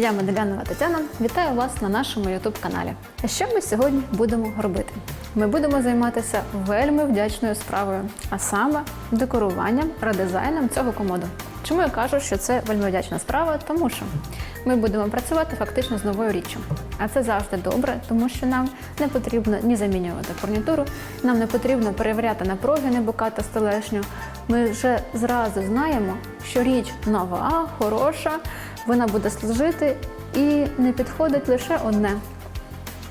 Я Меделянова Тетяна. Вітаю вас на нашому youtube каналі. А що ми сьогодні будемо робити? Ми будемо займатися вельми вдячною справою, а саме декоруванням, редизайном цього комоду. Чому я кажу, що це вельми вдячна справа? Тому що ми будемо працювати фактично з новою річчю. А це завжди добре, тому що нам не потрібно ні замінювати фурнітуру, нам не потрібно перевіряти напруги, не букати столешню. Ми вже зразу знаємо, що річ нова, хороша, вона буде служити і не підходить лише одне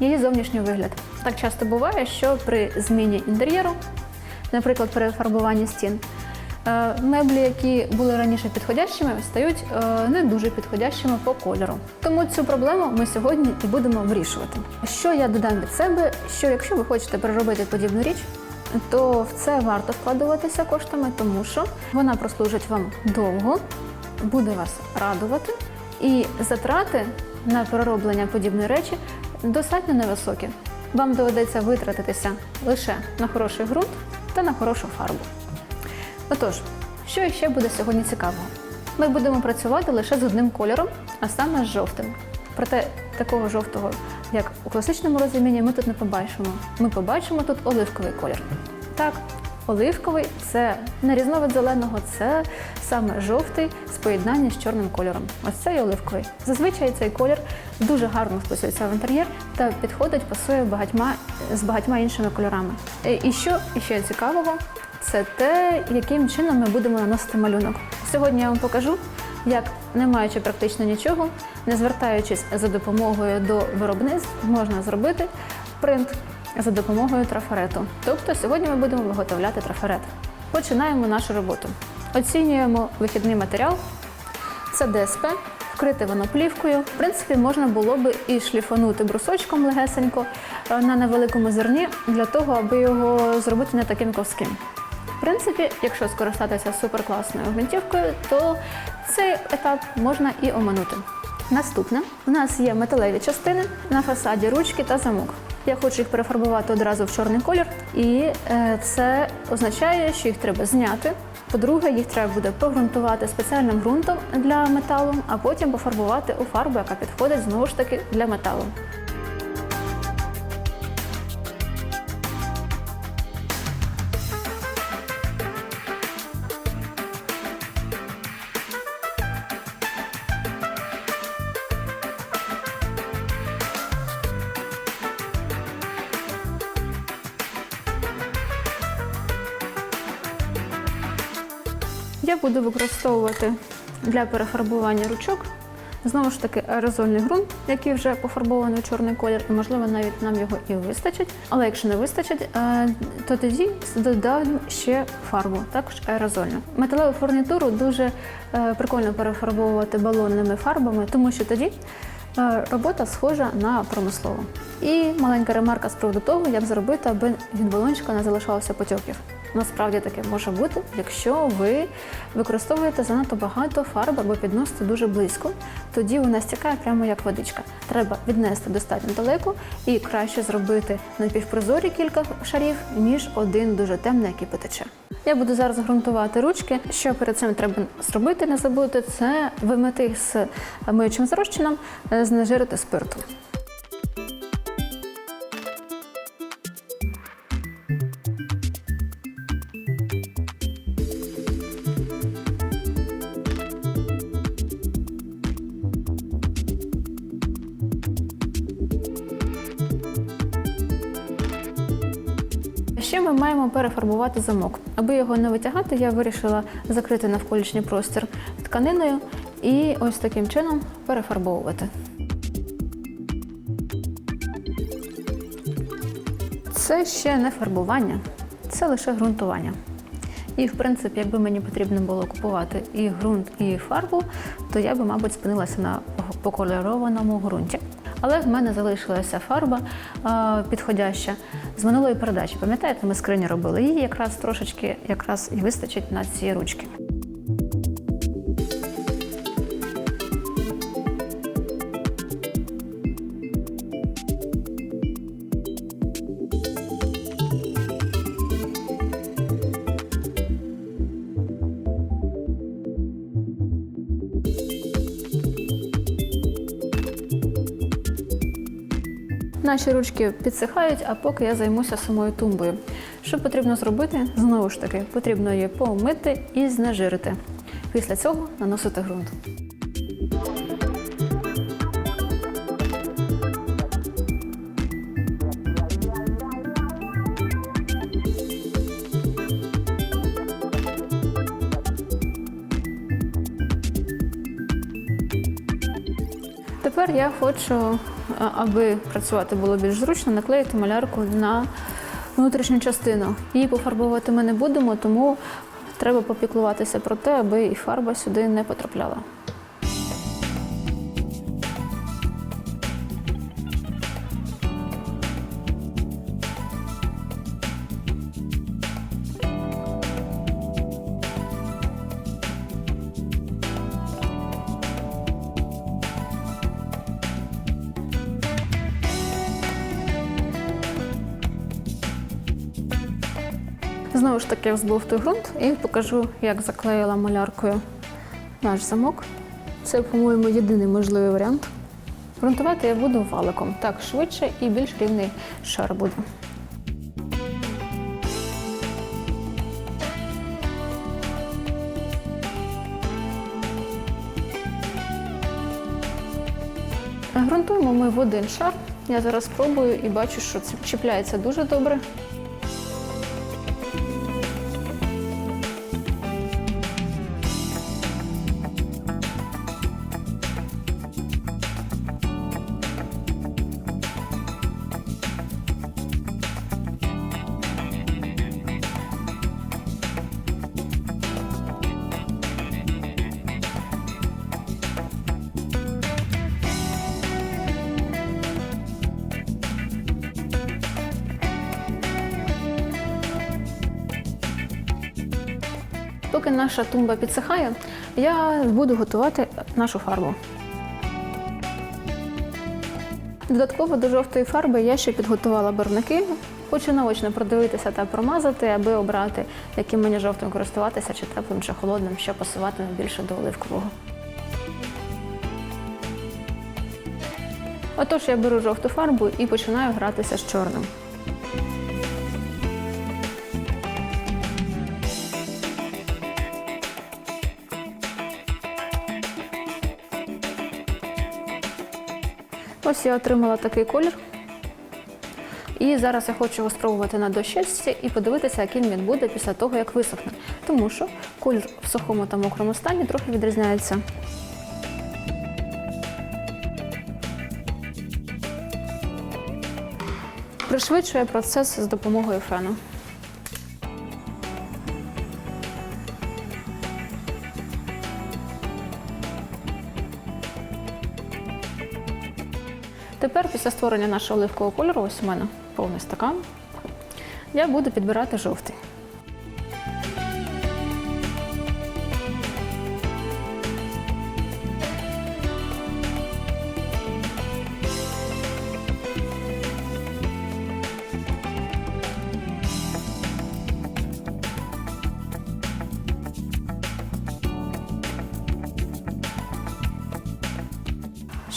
її зовнішній вигляд. Так часто буває, що при зміні інтер'єру, наприклад, при фарбуванні стін, е, меблі, які були раніше підходящими, стають е, не дуже підходящими по кольору. Тому цю проблему ми сьогодні і будемо вирішувати. Що я додам від себе, що якщо ви хочете переробити подібну річ, то в це варто вкладуватися коштами, тому що вона прослужить вам довго, буде вас радувати, і затрати на перероблення подібної речі достатньо невисокі. Вам доведеться витратитися лише на хороший ґрунт та на хорошу фарбу. Отож, що ще буде сьогодні цікавого? Ми будемо працювати лише з одним кольором, а саме з жовтим. Проте такого жовтого, як у класичному розумінні, ми тут не побачимо. Ми побачимо тут оливковий колір. Так, оливковий це не різновид зеленого, це саме жовтий з поєднання з чорним кольором. Ось цей оливковий. Зазвичай цей колір дуже гарно вписується в інтер'єр та підходить, пасує багатьма з багатьма іншими кольорами. Е, І що ще цікавого, це те, яким чином ми будемо наносити малюнок. Сьогодні я вам покажу, як, не маючи практично нічого, не звертаючись за допомогою до виробництв, можна зробити принт за допомогою трафарету. Тобто сьогодні ми будемо виготовляти трафарет. Починаємо нашу роботу. Оцінюємо вихідний матеріал. Це ДСП, вкрите воно плівкою. В принципі, можна було би і шліфанути брусочком легесенько е, на невеликому зерні для того, аби його зробити не таким ковським. В принципі, якщо скористатися суперкласною гвинтівкою, то цей етап можна і оминути. Наступне у нас є металеві частини на фасаді ручки та замок. Я хочу їх перефарбувати одразу в чорний колір, і е, це означає, що їх треба зняти. По-друге, їх треба буде погрунтувати спеціальним ґрунтом для металу, а потім пофарбувати у фарбу, яка підходить знову ж таки для металу. Я буду використовувати для перефарбування ручок знову ж таки аерозольний ґрунт, який вже пофарбований у чорний колір, і можливо навіть нам його і вистачить. Але якщо не вистачить, е, то тоді додаємо ще фарбу, також аерозольну. Металеву фурнітуру дуже е, прикольно перефарбовувати балонними фарбами, тому що тоді. е, Робота схожа на промислову. І маленька ремарка з приводу того, як зробити, аби від балончика не залишалося потьоків. Насправді таке може бути, якщо ви використовуєте занадто багато фарби або підносите дуже близько, тоді вона стікає прямо як водичка. Треба віднести достатньо далеко і краще зробити напівпрозорі кілька шарів, ніж один дуже темний, який потече. Я буду зараз ґрунтувати ручки. Що перед цим треба зробити, не забути, це вимити з миючим зрощенням, е, знежирити спирту. Маємо перефарбувати замок. Аби його не витягати, я вирішила закрити навколишній простір тканиною і ось таким чином перефарбовувати. Це ще не фарбування, це лише ґрунтування. І, в принципі, якби мені потрібно було купувати і ґрунт, і фарбу, то я би, мабуть, спинилася на покольорованому ґрунті. Але в мене залишилася фарба а, підходяща з минулої передачі. Пам'ятаєте, ми скрині робили її якраз трошечки, якраз і вистачить на ці ручки. Наші ручки підсихають, а поки я займуся самою тумбою. Що потрібно зробити? Знову ж таки, потрібно її помити і знежирити. Після цього наносити ґрунт. Тепер я хочу, аби працювати було більш зручно, наклеїти малярку на внутрішню частину. Її пофарбувати ми не будемо, тому треба попіклуватися про те, аби і фарба сюди не потрапляла. Знову ж таки взбовтую ґрунт і покажу, як заклеїла маляркою наш замок. Це, по-моєму, єдиний можливий варіант. Грунтувати я буду валиком. Так швидше і більш рівний шар буде. Грунтуємо ми в один шар. Я зараз спробую і бачу, що це чіпляється дуже добре. Поки наша тумба підсихає, я буду готувати нашу фарбу. Додатково до жовтої фарби я ще підготувала барвники. Хочу наочно продивитися та промазати, аби обрати, яким мені жовтим користуватися, чи теплим, чи холодним, що пасуватиме більше до оливкового. Отож, я беру жовту фарбу і починаю гратися з чорним. Ось я отримала такий колір. І зараз я хочу його спробувати на дощечці і подивитися, яким він буде після того, як висохне. Тому що колір в сухому та мокрому стані трохи відрізняється. Пришвидшує процес з допомогою фену. Тепер, після створення нашого оливкового кольору, ось у мене повний стакан, я буду підбирати жовтий.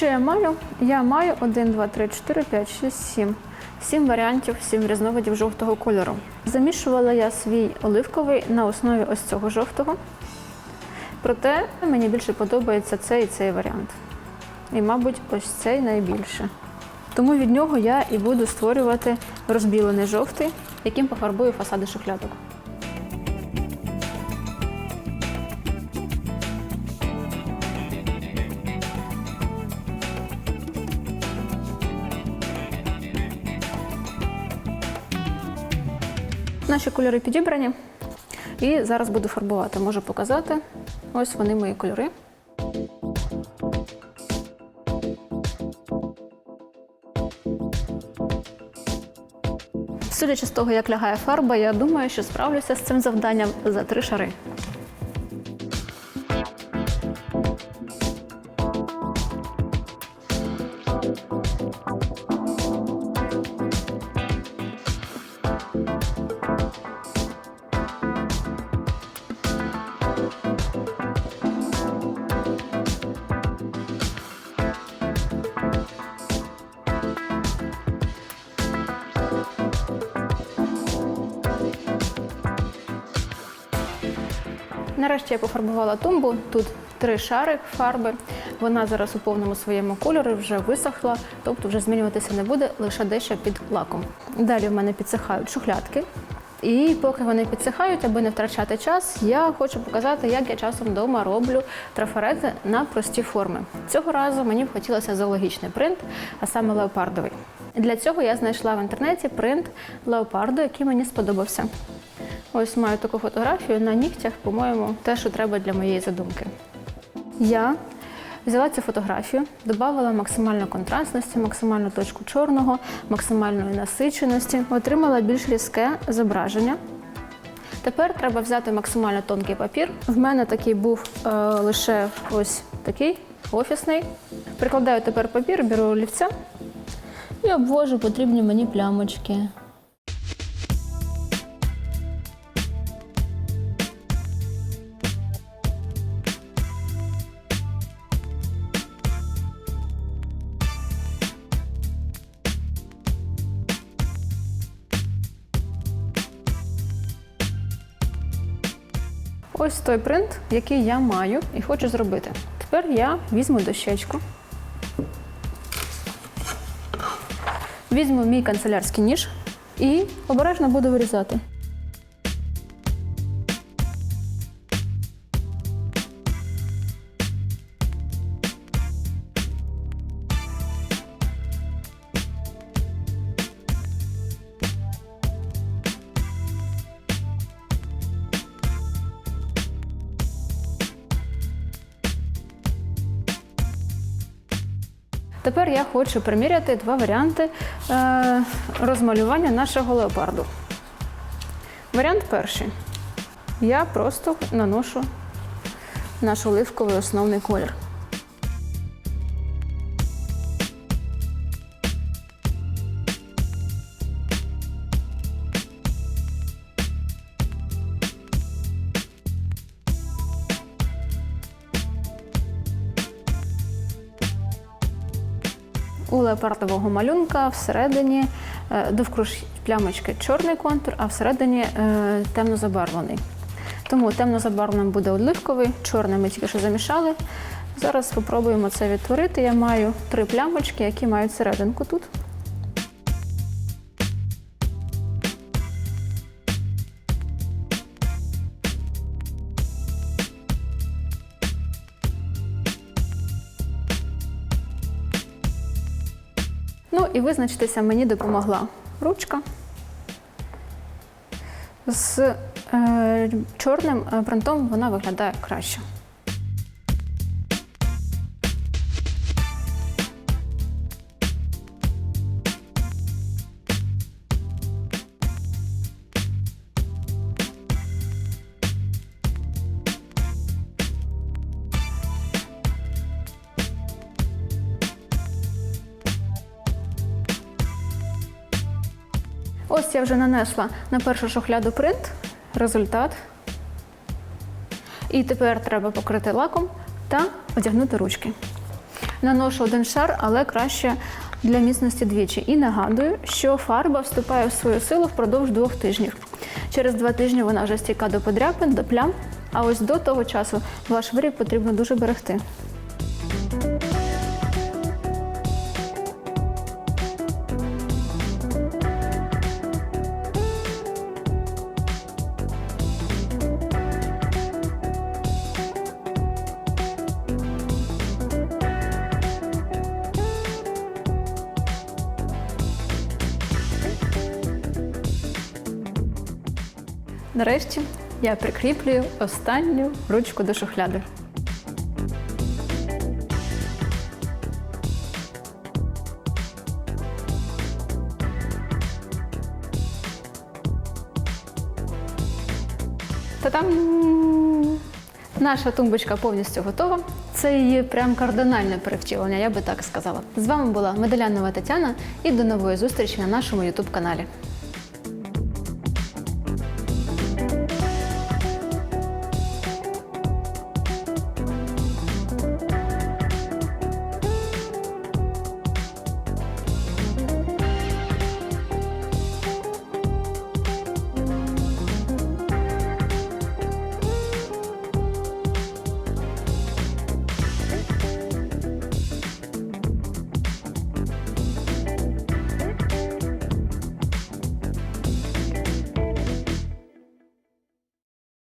Що я маю? Я маю 1, 2, 3, 4, 5, 6, 7. 7 варіантів, 7 різновидів жовтого кольору. Замішувала я свій оливковий на основі ось цього жовтого. Проте мені більше подобається цей і цей варіант. І, мабуть, ось цей найбільше. Тому від нього я і буду створювати розбілений жовтий, яким пофарбую фасади шухлядок. Наші кольори підібрані. І зараз буду фарбувати. Можу показати. Ось вони мої кольори. Судячи з того, як лягає фарба, я думаю, що справлюся з цим завданням за три шари. Нарешті я пофарбувала тумбу. Тут три шари фарби. Вона зараз у повному своєму кольорі вже висохла, тобто вже змінюватися не буде, лише дещо під лаком. Далі в мене підсихають шухлядки. І поки вони підсихають, аби не втрачати час, я хочу показати, як я часом вдома роблю трафарети на прості форми. Цього разу мені хотілося зоологічний принт, а саме леопардовий. Для цього я знайшла в інтернеті принт леопарду, який мені сподобався. Ось маю таку фотографію на нігтях, по-моєму, те, що треба для моєї задумки. Я взяла цю фотографію, додала максимальну контрастності, максимальну точку чорного, максимальної насиченості, отримала більш різке зображення. Тепер треба взяти максимально тонкий папір. В мене такий був е, лише ось такий офісний. Прикладаю тепер папір, беру олівця і обвожу потрібні мені плямочки. Той принт, який я маю і хочу зробити. Тепер я візьму дощечку. Візьму мій канцелярський ніж і обережно буду вирізати. Тепер я хочу приміряти два варіанти е, розмалювання нашого леопарду. Варіант перший. Я просто наношу наш оливковий основний колір. У леопардового малюнка всередині е, довкруж плямочки чорний контур, а всередині е, темно забарвлений. Тому темно забарвленим буде оливковий, чорний ми тільки що замішали. Зараз спробуємо це відтворити. Я маю три плямочки, які мають серединку тут. Ну і визначитися мені допомогла ручка. З е, чорним е, принтом вона виглядає краще. Ось я вже нанесла на першу шухляду принт, результат. І тепер треба покрити лаком та одягнути ручки. Наношу один шар, але краще для міцності двічі. І нагадую, що фарба вступає в свою силу впродовж двох тижнів. Через два тижні вона вже стійка до подряпин, до плям. А ось до того часу ваш виріб потрібно дуже берегти. Нарешті я прикріплюю останню ручку до шухляди. Та-дам! Наша тумбочка повністю готова. Це її прям кардинальне перевтілення, я би так сказала. З вами була Медалянова Тетяна і до нової зустрічі на нашому ютуб каналі.